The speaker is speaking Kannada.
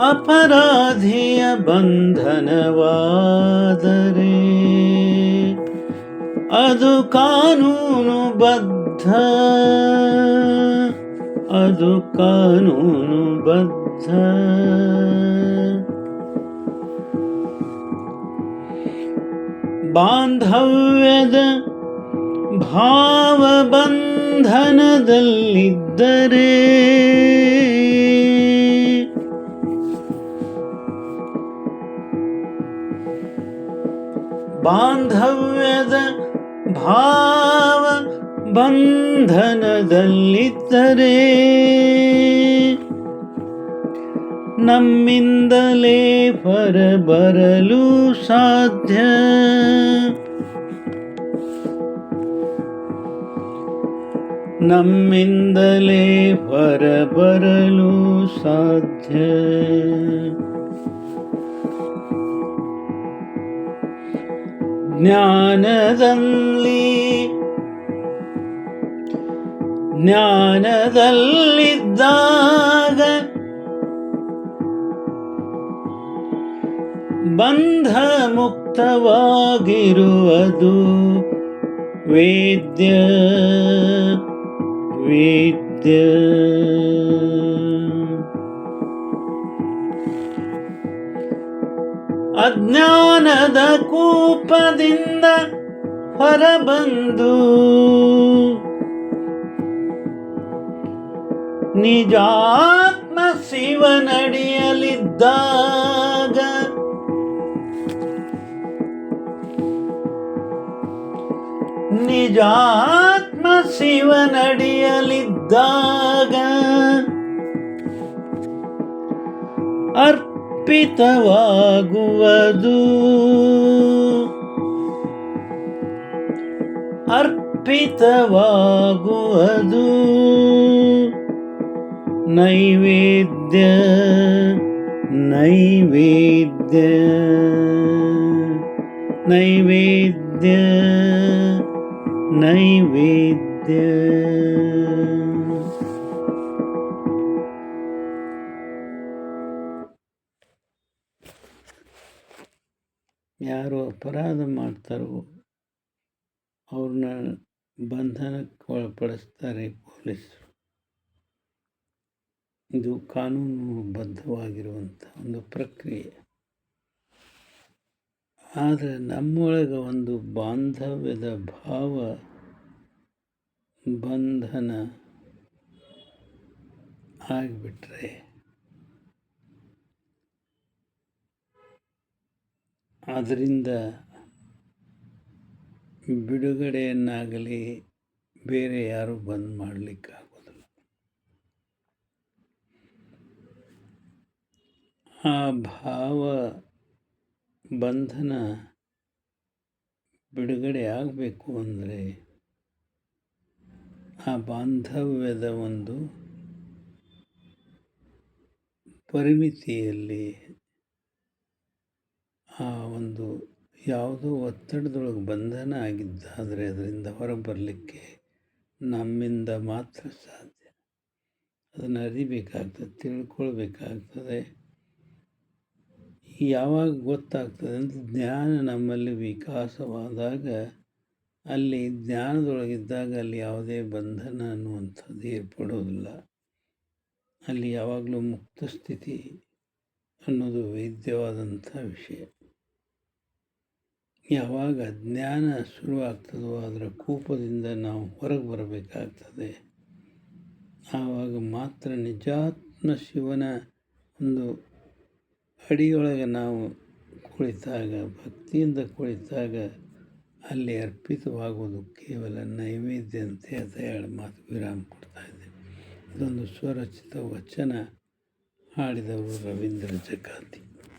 ಅಪರಾಧಿಯ ಬಂಧನವಾದರೆ ಅದು ಕಾನೂನು ಬದ್ಧ ಅದು ಕಾನೂನು ಬದ್ಧ ಬಾಂಧವ್ಯದ ಭಾವಬಂಧನದಲ್ಲಿದ್ದರೆ ಬಾಂಧವ್ಯದ ಭಾವ ಬಂಧನದಲ್ಲಿದ್ದರೆ ನಮ್ಮಿಂದಲೇ ಹೊರಬರಲು ಸಾಧ್ಯ ನಮ್ಮಿಂದಲೇ ಹೊರಬರಲು ಸಾಧ್ಯ ಜ್ಞಾನದಲ್ಲಿ ಜ್ಞಾನದಲ್ಲಿದ್ದಾಗ ಬಂಧ ಮುಕ್ತವಾಗಿರುವುದು ವೇದ್ಯ ವೇದ್ಯ. ಅಜ್ಞಾನದ ಕೂಪದಿಂದ ಹೊರಬಂದು ನಿಜಾತ್ಮ ಶಿವನಡಿಯಲಿದ್ದಾಗ ನಿಜಾತ್ಮ ಶಿವನಡಿಯಲಿದ್ದಾಗ ಅರ್ಪಿತವಾಗುವುದು. ಅರ್ಪಿತವಾಗುವುದು. ನೈವೇದ್ಯ ನೈವೇದ್ಯ ನೈವೇದ್ಯ ನೈವೇದ್ಯ. ಯಾರು ಅಪರಾಧ ಮಾಡ್ತಾರೋ ಅವ್ರನ್ನ ಬಂಧನಕ್ಕೆ ಒಳಪಡಿಸ್ತಾರೆ ಪೊಲೀಸರು. ಇದು ಕಾನೂನುಬದ್ಧವಾಗಿರುವಂಥ ಒಂದು ಪ್ರಕ್ರಿಯೆ. ಆದರೆ ನಮ್ಮೊಳಗೆ ಒಂದು ಬಾಂಧವ್ಯದ ಭಾವ ಬಂಧನ ಆಗಿಬಿಟ್ರೆ ಅದರಿಂದ ಬಿಡುಗಡೆಯನ್ನಾಗಲಿ ಬೇರೆ ಯಾರೂ ಬಂದ್ ಮಾಡಲಿಕ್ಕಾಗೋದಿಲ್ಲ. ಆ ಭಾವ ಬಂಧನ ಬಿಡುಗಡೆ ಆಗಬೇಕು ಅಂದರೆ ಆ ಬಾಂಧವ್ಯದ ಒಂದು ಪರಿಮಿತಿಯಲ್ಲಿ ಆ ಒಂದು ಯಾವುದೋ ಒತ್ತಡದೊಳಗೆ ಬಂಧನ ಆಗಿದ್ದಾದರೆ ಅದರಿಂದ ಹೊರಬರಲಿಕ್ಕೆ ನಮ್ಮಿಂದ ಮಾತ್ರ ಸಾಧ್ಯ. ಅದನ್ನು ಅರಿಬೇಕಾಗ್ತದೆ, ತಿಳ್ಕೊಳ್ಬೇಕಾಗ್ತದೆ. ಯಾವಾಗ ಗೊತ್ತಾಗ್ತದೆ ಅಂದರೆ ಜ್ಞಾನ ನಮ್ಮಲ್ಲಿ ವಿಕಾಸವಾದಾಗ, ಅಲ್ಲಿ ಜ್ಞಾನದೊಳಗಿದ್ದಾಗ ಅಲ್ಲಿ ಯಾವುದೇ ಬಂಧನ ಅನ್ನುವಂಥದ್ದು ಏರ್ಪಡೋದಿಲ್ಲ. ಅಲ್ಲಿ ಯಾವಾಗಲೂ ಮುಕ್ತ ಸ್ಥಿತಿ ಅನ್ನೋದು ವೇದ್ಯವಾದಂಥ ವಿಷಯ. ಯಾವಾಗ ಜ್ಞಾನ ಶುರುವಾಗ್ತದೋ ಅದರ ಕೂಪದಿಂದ ನಾವು ಹೊರಗೆ ಬರಬೇಕಾಗ್ತದೆ. ಆವಾಗ ಮಾತ್ರ ನಿಜಾತ್ಮ ಶಿವನ ಒಂದು ಅಡಿಯೊಳಗೆ ನಾವು ಕುಳಿತಾಗ, ಭಕ್ತಿಯಿಂದ ಕುಳಿತಾಗ ಅಲ್ಲಿ ಅರ್ಪಿತವಾಗುವುದು ಕೇವಲ ನೈವೇದ್ಯ ಅಂತ ಹೇಳಿ ಮಾತು ವಿರಾಮ ಕೊಡ್ತಾ ಇದೆ ಇದೊಂದು ಸ್ವರಚಿತ ವಚನ ಹಾಡಿದವರು ರವೀಂದ್ರ ಜಕಾತಿ